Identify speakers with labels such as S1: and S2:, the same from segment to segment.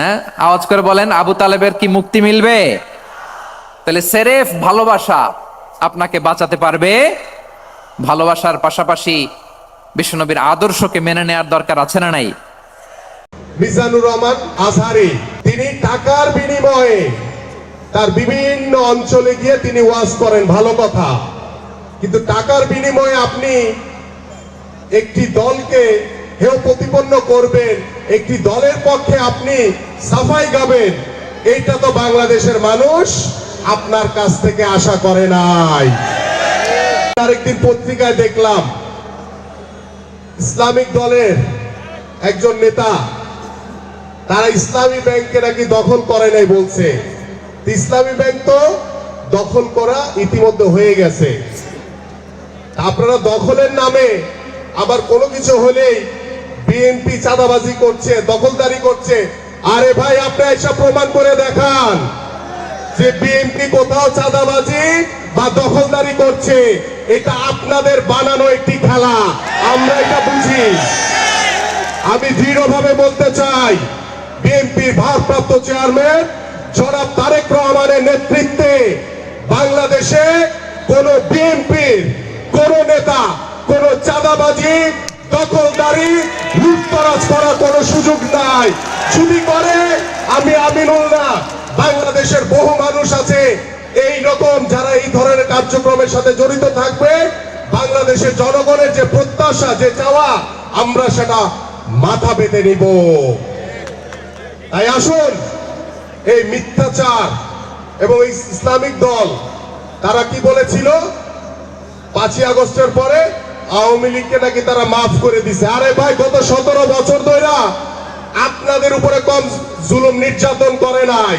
S1: হ্যাঁ? আওয়াজ করে বলেন, আবু তালেবের কি মুক্তি মিলবে? তাহলে সেরেফ ভালোবাসা আপনাকে বাঁচাতে পারবে। ভালোবাসার পাশাপাশি বিশ্বনবীর আদর্শকে মেনে নেওয়ার দরকার আছে না নাই?
S2: মিজানুর রহমান আজহারি, তিনি টাকার বিনিময়ে তার বিভিন্ন অঞ্চলে গিয়ে তিনি ওয়াজ করেন, ভালো কথা। কিন্তু টাকার বিনিময়ে আপনি একটি দলকে হেয় প্রতিপন্ন করবেন। একটি দলের পক্ষে আপনি সাফাই গাবেন। এইটা তো বাংলাদেশের মানুষ আপনার কাছ থেকে আশা করে নাই। আরেকদিন পত্রিকায় দেখলাম, ইসলামিক দলের একজন নেতা, তারা ইসলামী ব্যাংকে নাকি দখল করে নাই বলছে। ইসলামী ব্যাংক তো দখল করা ইতিমধ্যে হয়ে গেছে। আপনারা দখলের নামে আবার কোনো কিছু হলেই বিএনপি চাঁদাবাজি করছে, দখলদারি করছে। আরে ভাই, আপনি এসব প্রমাণ করে দেখান যে বিএনপি কোথাও চাঁদাবাজি বা দখলদারি করছে। এটা আপনাদের বানানো একটি খেলা। আমরা এটা বুঝি। আমি দৃঢ়ভাবে বলতে চাই, বিএনপির ভারপ্রাপ্ত চেয়ারম্যান জনাব তারেক রহমানের নেতৃত্বে বাংলাদেশে কোন বিএনপির কোন নেতা, কোন চাঁদাবাজি দখলদারি লুটতরাজ করার কোন সুযোগ নাই। যদি করে, আমি আমিনুল না। বাংলাদেশের বহু মানুষ আছে, এই রকম যারা এই ধরনের কার্যক্রমের সাথে জড়িত থাকবে, বাংলাদেশের জনগণের যে প্রত্যাশা, যে চাওয়া, আমরা সেটা মাথা পেতে নিব। তাই আসুন, এই মিথ্যাচার এবং ইসলামিক দল, তারা কি বলেছিল? পাঁচই আগস্টের পরে আওয়ামী লীগকে নাকি তারা মাফ করে দিছে। আরে ভাই, গত সতেরো বছর ধরে আপনাদের উপরে কম জুলুম নির্যাতন করে নাই।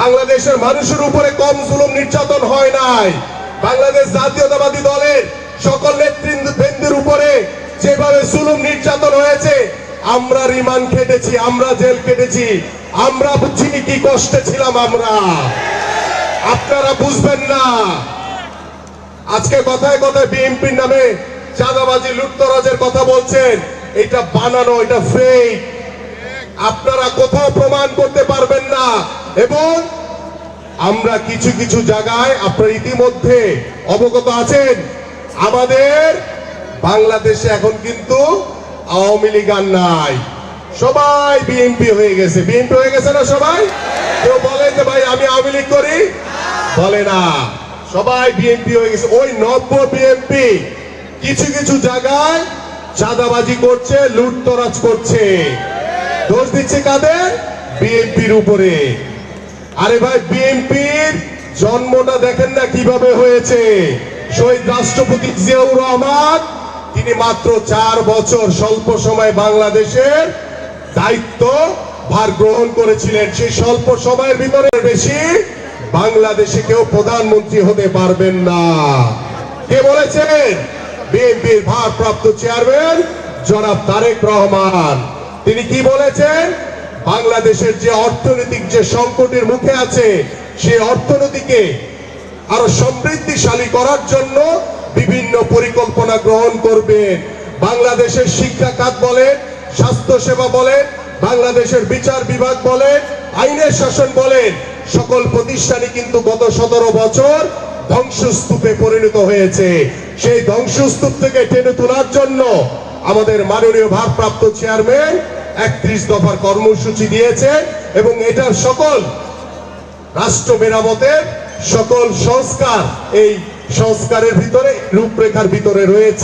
S2: বাংলাদেশের মানুষের উপরে কম জুলুম নির্যাতন হয় নাই। বাংলাদেশ জাতীয়তাবাদী দলের সকল নেতৃবৃন্দের উপরে যেভাবে জুলুম নির্যাতন হয়েছে, আমরা রিমান্ড কেটেছি আমরা জেল কেটেছি আমরা বুঝি কি কষ্টে ছিলাম আমরা। আপনারা বুঝবেন না। আজকে কথায় কথায় বিএনপির নামে চাঁদাবাজি, লুটতরাজের কথা বলছেন। এটা বানানো, এটা ফেক আপনারা কোথাও প্রমাণ করতে পারবেন না। এবং আমরা কিছু কিছু জায়গায় আপনারা ইতিমধ্যে অবগত আছেন। আমাদের বাংলাদেশে এখন কিন্তু আওয়ামী লীগ আর নাই। সবাই বিএনপি হয়ে গেছে। বিএনপি হয়ে গেছে না সবাই? কেউ বলে যে, ভাই, আমি আওয়ামী লীগ করি? বলে না। সবাই বিএনপি হয়ে গেছে। ওই নব্য বিএনপি কিছু কিছু জায়গায় চাঁদাবাজি করছে, লুটতরাজ করছে। দোষ দিচ্ছে কাদের? বিএনপির উপরে। আরে ভাই, বিএনপির জন্মটা দেখেন না কীভাবে হয়েছে। শহীদ রাষ্ট্রপতি জিয়াউর রহমান, তিনি মাত্র চার বছর স্বল্প সময় বাংলাদেশের দায়িত্ব ভার গ্রহণ করেছিলেন। সেই স্বল্প সময়ের ভিতরে বেশি বাংলাদেশে কেউ প্রধানমন্ত্রী হতে পারবেন না। কে বলেছেন? বিএনপির ভারপ্রাপ্ত চেয়ারম্যান জনাব তারেক রহমান। তিনি কি বলেছেন? বাংলাদেশের যে অর্থনৈতিক যে সংকটের মুখে আছে সেই অর্থনীতিকে আরও সমৃদ্ধিশালী করার জন্য বিভিন্ন পরিকল্পনা গ্রহণ করবেন। বাংলাদেশের শিক্ষা খাত বলেন স্বাস্থ্য সেবা বলেন, বাংলাদেশের বিচার বিভাগ বলেন, আইনের শাসন বলেন সকল প্রতিষ্ঠানই কিন্তু গত সতেরো বছর ধ্বংসস্তূপে পরিণত হয়েছে। সেই ধ্বংসস্তূপ থেকে টেনে তোলার জন্য আমাদের মাননীয় ভারপ্রাপ্ত চেয়ারম্যান একত্রিশ দফার কর্মসূচি দিয়েছে এবং এটার সকল রাষ্ট্র মেরামতের সকল সংস্কার এই সংস্কারের ভিতরে রূপরেখার ভিতরে রয়েছে।